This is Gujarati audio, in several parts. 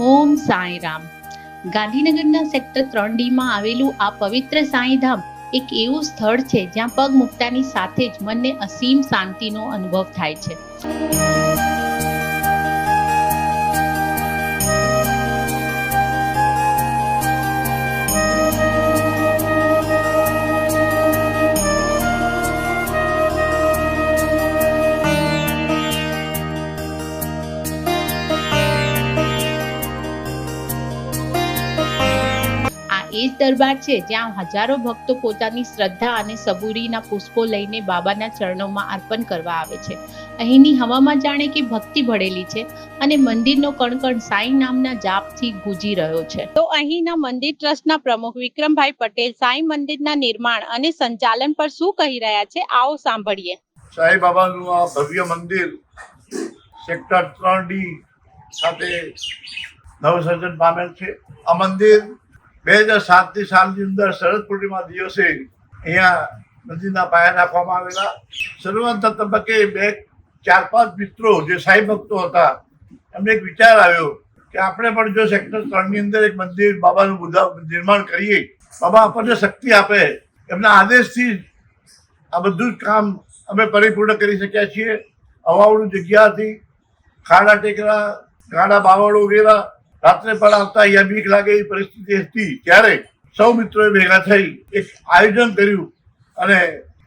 ઓમ સાંઈરામ. ગાંધીનગરના સેક્ટર ત્રણ ડીમાં આવેલું આ પવિત્ર સાંઈધામ એક એવું સ્થળ છે જ્યાં પગ મૂકતાની સાથે જ મનને અસીમ શાંતિનો અનુભવ થાય છે. એ જ દરબાર છે જ્યાં હજારો ભક્તો પોતાની શ્રદ્ધા અને સબૂરીના પુષ્પો લઈને બાબાના ચરણોમાં અર્પણ કરવા આવે છે. અહીંની હવામાં જાણે કે ભક્તિ ભળેલી છે અને મંદિરનો કણકણ સાંઈ નામના જાપથી ગુજી રહ્યો છે. તો અહીંના મંદિર ટ્રસ્ટના પ્રમુખ વિક્રમભાઈ પટેલ સાંઈ મંદિરના નિર્માણ અને સંચાલન પર શું કહી રહ્યા છે આવો સાંભળીએ. સાંઈ બાબાનું આ ભવ્ય મંદિર સેક્ટર ત્રણ ડી ખાતે નવસર્જન પામેલ છે. આ મંદિર બે હજાર સાતની સાલની અંદર શરદ પૂર્ણિમા દિવસે અહીંયા મંદિરના પાયા નાખવામાં આવેલા. શરૂઆત તબક્કે બે, ચાર, પાંચ મિત્રો જે સાંઈ ભક્તો હતા, એમને એક વિચાર આવ્યો કે આપણે પણ જો સેક્ટર ત્રણની અંદર એક મંદિર, બાબાનું બુધા, નિર્માણ કરીએ, બાબા આપણને શક્તિ આપે, એમના આદેશથી આ બધું જ કામ અમે પરિપૂર્ણ કરી શક્યા છીએ. અવાવડું જગ્યા હતી, ખાડા ટેકરા, ગાડા બાવળો ઉગેલા રાત્રે પણ આવતા અહીંયા બીક લાગે એવી પરિસ્થિતિ હતી. ત્યારે સૌ મિત્રોએ ભેગા થઈ એક આયોજન કર્યું અને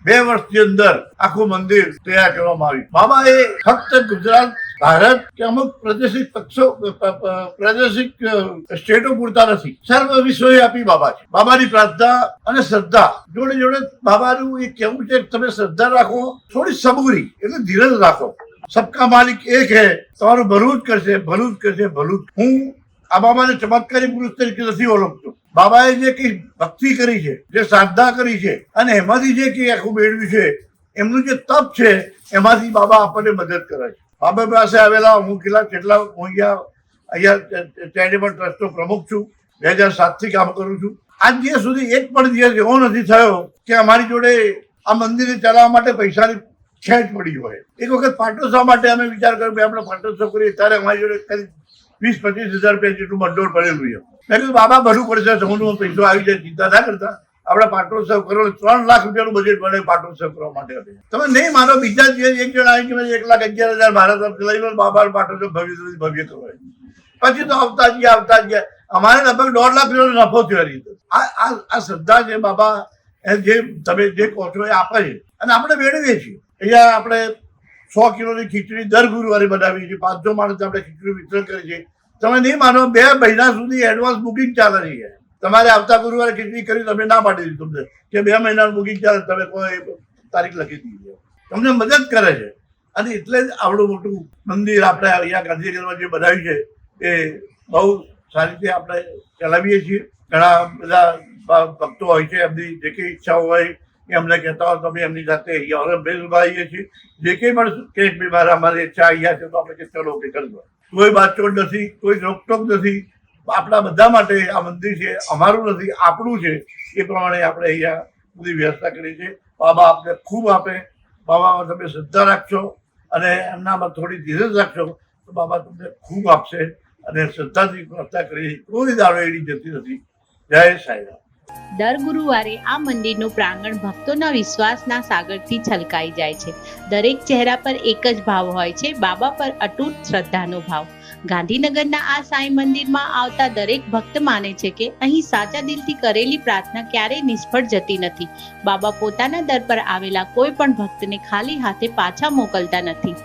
બે વર્ષની અંદર આખું મંદિર તૈયાર કરવામાં આવ્યું. બાબા એ ફક્ત ગુજરાત, ભારત કે અમુક પ્રાદેશિક પક્ષો પ્રાદેશિક સ્ટેટો પૂરતા નથી. સર્વ વિશ્વવ્યાપી બાબા છે. બાબાની પ્રાર્થના અને શ્રદ્ધા. જોડે જોડે બાબાનું એ કેવું છે તમે શ્રદ્ધા રાખો, થોડી સબૂરી એટલે ધીરજ રાખો. સબકા માલિક એક હે, તમારું જ કરશે જ કરશે ભલું હું આ બાબાને ચમત્કારી પુરુષ તરીકે નથી ઓળખતો. બાબાએ જે કઈ ભક્તિ કરી છે, જે સાધના કરી છે, અને એમાંથી જે કઈ આખું મેળવ્યું છે, એમનું જે તપ છે, એમાંથી બાબા આપણને મદદ કરે છે. બાબા પાસે આવેલા હું કેટલા કેટલા હું અહીંયા અહીંયા ચેરિટેબલ ટ્રસ્ટનો પ્રમુખ છું. બે હજાર સાતથી કામ કરું છું. આજ દિવસ સુધી એક પણ દિવસ એવો નથી થયો કે અમારી જોડે આ મંદિરને ચલાવવા માટે પૈસાની ખેંચ પડી હોય. એક વખત પાટોત્સવ માટે અમે વિચાર કર્યો આપણે પાટોત્સવ કરીએ, ત્યારે અમારી જોડે કરી વીસ, પચીસ હજાર રૂપિયા જેટલું મંડોળ પડેલું છે. મેં કીધું, બાબા ભરું પડશે, સમૂહનું પૈસો આવી જાય, ચિંતા ના કરતા. આપણે પાટોત્સવ કરો ત્રણ લાખ રૂપિયાનું બજેટ મળે પાટોત્સવ કરવા માટે તમે નહીં માનો, બીજા દિવસ એક જણ આવી કે એક લાખ અગિયાર હજાર મારા તરફથી લઈ લો બાબા પાટોત્સવ ભવ્ય ભવ્ય કરો પછી તો આવતા જ ગયા, આવતા જ ગયા. અમારે લગભગ દોઢ લાખ રૂપિયાનો નફો થયો રીતે આ આ શ્રદ્ધા છે બાબા, એ જે તમે જે કહો છો એ આપે છે. અને આપણે મેળવીએ છીએ. અહીંયા આપણે સો કિલોની ખીચડી દર ગુરુવારે બનાવીએ છીએ. પાંચસો માણસ આપણે ખીચડી વિતરણ કરીએ છીએ તમે નહીં માનો, બે મહિના સુધી એડવાન્સ બુકિંગ ચાલે છે. તમારે આવતા ગુરુવારે ખીચડી કરી તમે ના પાડી દીધી તમને. કે બે મહિનાનું બુકિંગ ચાલે તમે કોઈ તારીખ લખી દીધી તમને મદદ કરે છે. અને એટલે જ આવડું મોટું મંદિર આપણે અહીંયા ગાંધીનગરમાં જે બનાવ્યું છે, એ બહુ સારી રીતે આપણે ચલાવીએ છીએ. ઘણા બધા ભક્તો હોય છે, એમની જે કંઈ ઈચ્છાઓ હોય, એ અમને કહેતા હોય તો અમે એમની સાથે અહીંયા ઓરંભેલ ઊભા છીએ. જે કંઈ પણ કે બીમાર મારા અમારી ઈચ્છા અહીંયા છે તો આપણે કે ચલો, કે કરજો કોઈ બાતચોટ નથી, કોઈ રોકટોક નથી. આપણા બધા માટે આ મંદિર છે, અમારું નથી, આપણું છે. એ પ્રમાણે આપણે અહીંયા બધી વ્યવસ્થા કરી છે. બાબા આપને ખૂબ આપે. બાબામાં તમે શ્રદ્ધા રાખશો અને એમનામાં થોડી ધીરજ રાખશો તો બાબા તમને ખૂબ આપશે અને શ્રદ્ધાથી પ્રાર્થના કરી, કોઈ દાડો એડી જતી નથી. જય સાંઈરામ. દર ગુરુવારે આ મંદિરનું પ્રાંગણ ભક્તોના વિશ્વાસના સાગરથી છલકાઈ જાય છે. દરેક ચહેરા પર એક જ ભાવ હોય છે, બાબા પર અતૂટ શ્રદ્ધાનો ભાવ. ગાંધીનગરના આ સાંઈ મંદિરમાં આવતા દરેક ભક્ત માને છે કે અહીં સાચા દિલથી કરેલી પ્રાર્થના ક્યારેય નિષ્ફળ જતી નથી. બાબા પોતાના દર પર આવેલા કોઈ પણ ભક્તને ખાલી હાથે પાછા મોકલતા નથી.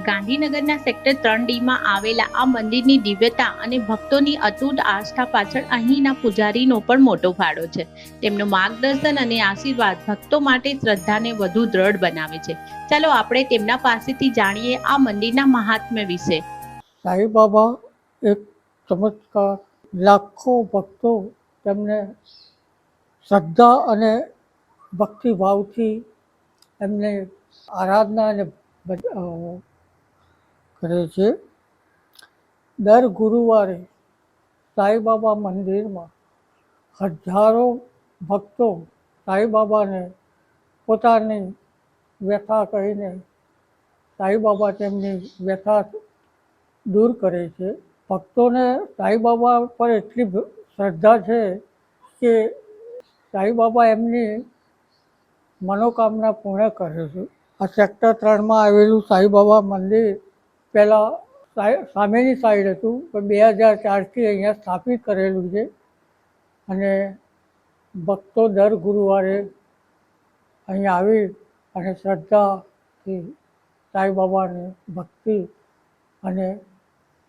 ગાંધીનગરના સેક્ટર ત્રણ ડીમાં આવેલા આ મંદિરની દિવ્યતા અને ભક્તોની અતૂટ આસ્થા પાછળ અહીંના પૂજારીનો પણ મોટો ફાળો છે. તેમનું માર્ગદર્શન અને આશીર્વાદ ભક્તો માટે શ્રદ્ધાને વધુ દ્રઢ બનાવે છે. ચાલો આપણે તેમના પાસેથી જાણીએ આ મંદિરના મહાત્મ્ય વિશે. સાંઈબાબા એક ચમત્કાર. લાખો ભક્તો તેમને શ્રદ્ધા અને ભક્તિભાવથી એમને આરાધના અને કરે છે. દર ગુરુવારે સાંઈબાબા મંદિરમાં હજારો ભક્તો સાંઈબાબાને પોતાની વ્યથા કહીને સાંઈબાબા તેમની વ્યથા દૂર કરે છે. ભક્તોને સાંઈબાબા પર એટલી શ્રદ્ધા છે કે સાંઈબાબા એમની મનોકામના પૂર્ણ કરે છે. આ સેક્ટર ત્રણમાં આવેલું સાંઈબાબા મંદિર પહેલાં સાઈ- સામેની સાઈડ હતું, પણ બે હજાર ચારથી અહીંયા સ્થાપિત કરેલું છે. અને ભક્તો દર ગુરુવારે અહીંયા આવી અને શ્રદ્ધાથી સાંઈબાબાને ભક્તિ અને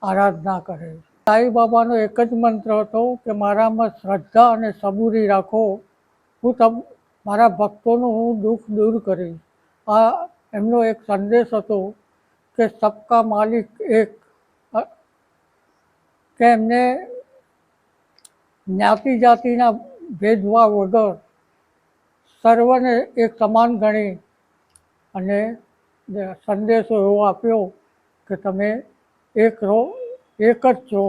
આરાધના કરે છે. સાંઈબાબાનો એક જ મંત્ર હતો કે, મારામાં શ્રદ્ધા અને સબૂરી રાખો. હું તમ, મારા ભક્તોનું હું દુઃખ દૂર કરીશ. આ એમનો એક સંદેશ હતો કે સબકા માલિક એક કે એમને જ્ઞાતિ જાતિના ભેદભાવ વગર સર્વને એક સમાન ગણી અને સંદેશો એવો આપ્યો કે તમે એક રહો, એક જ છો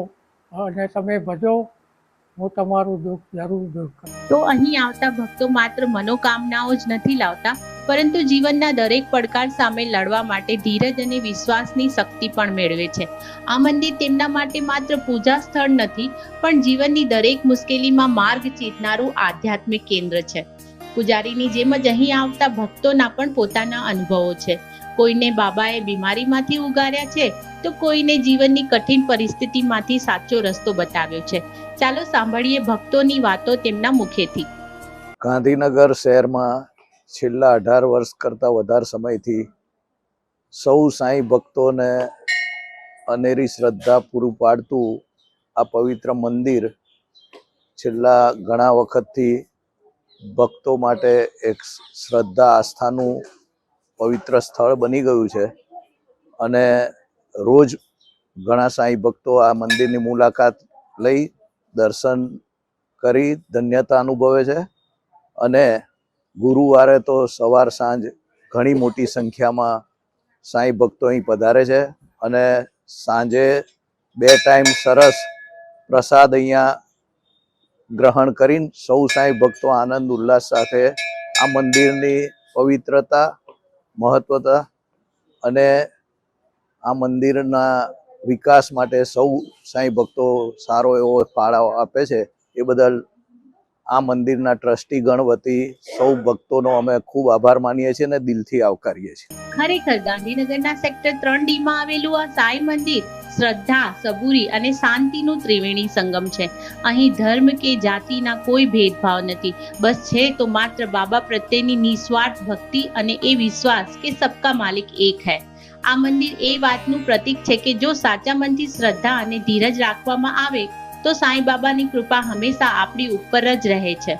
અને તમે ભજો, હું તમારું દુઃખ જરૂર દૂર કરું. તો અહીં આવતા ભક્તો માત્ર મનોકામનાઓ જ નથી લાવતા પરંતુ જીવનના દરેક પડકાર સામે લડવા માટે ધીરજ અને વિશ્વાસની શક્તિ પણ મેળવે છે. આ મંદિર તેમના માટે માત્ર પૂજા સ્થળ નથી, પણ જીવનની દરેક મુશ્કેલીમાં માર્ગ ચીતનારું આધ્યાત્મિક કેન્દ્ર છે. પૂજારીની જેમ જ અહીં આવતા ભક્તોના પણ પોતાના અનુભવો છે. કોઈને બાબાએ બીમારીમાંથી ઉગાર્યા છે, તો કોઈને જીવનની કઠિન પરિસ્થિતિમાંથી સાચો રસ્તો બતાવ્યો છે. ચાલો સાંભળીએ ભક્તોની વાતો તેમના મુખેથી. ગાંધીનગર શહેરમાં છેલ્લા અઢાર વર્ષ કરતાં વધારે સમયથી સૌ સાંઈ ભક્તોને અનેરી શ્રદ્ધા પૂરું પાડતું આ પવિત્ર મંદિર છેલ્લા ઘણા વખતથી ભક્તો માટે એક શ્રદ્ધા આસ્થાનું પવિત્ર સ્થળ બની ગયું છે. અને રોજ ઘણા સાંઈ ભક્તો આ મંદિરની મુલાકાત લઈ દર્શન કરી ધન્યતા અનુભવે છે. અને ગુરુવારે તો સવાર સાંજ ઘણી મોટી સંખ્યામાં સાંઈ ભક્તો અહીં પધારે છે અને સાંજે બે ટાઈમ સરસ પ્રસાદ અહીંયા ગ્રહણ કરીને સૌ સાંઈ ભક્તો આનંદ ઉલ્લાસ સાથે આ મંદિરની પવિત્રતા, મહત્વતા અને આ મંદિરના વિકાસ માટે સૌ સાંઈ ભક્તો સારો એવો ફાળો આપે છે. એ બદલ આ મંદિરના ટ્રસ્ટી ગણ વતી સૌ ભક્તોનો અમે ખૂબ આભાર માનીએ છીએ અને દિલથી આવકારીએ છીએ. ખરેખર ગાંધીનગરના સેક્ટર ત્રણ ડી માં આવેલું આ સાઈ મંદિર શ્રદ્ધા, સબૂરી અને શાંતિનું ત્રિવેણી સંગમ છે. અહીં ધર્મ કે જાતિના કોઈ ભેદભાવ નથી. બસ છે તો માત્ર બાબા પ્રત્યેની નિસ્વાર્થ ભક્તિ અને એ વિશ્વાસ કે સબકા માલિક એક હૈ. આ મંદિર એ વાતનું પ્રતીક છે કે જો સાચા મનથી શ્રદ્ધા અને ધીરજ રાખવામાં આવે તો સાંઈ બાબાની કૃપા હંમેશા આપણી ઉપર જ રહે છે.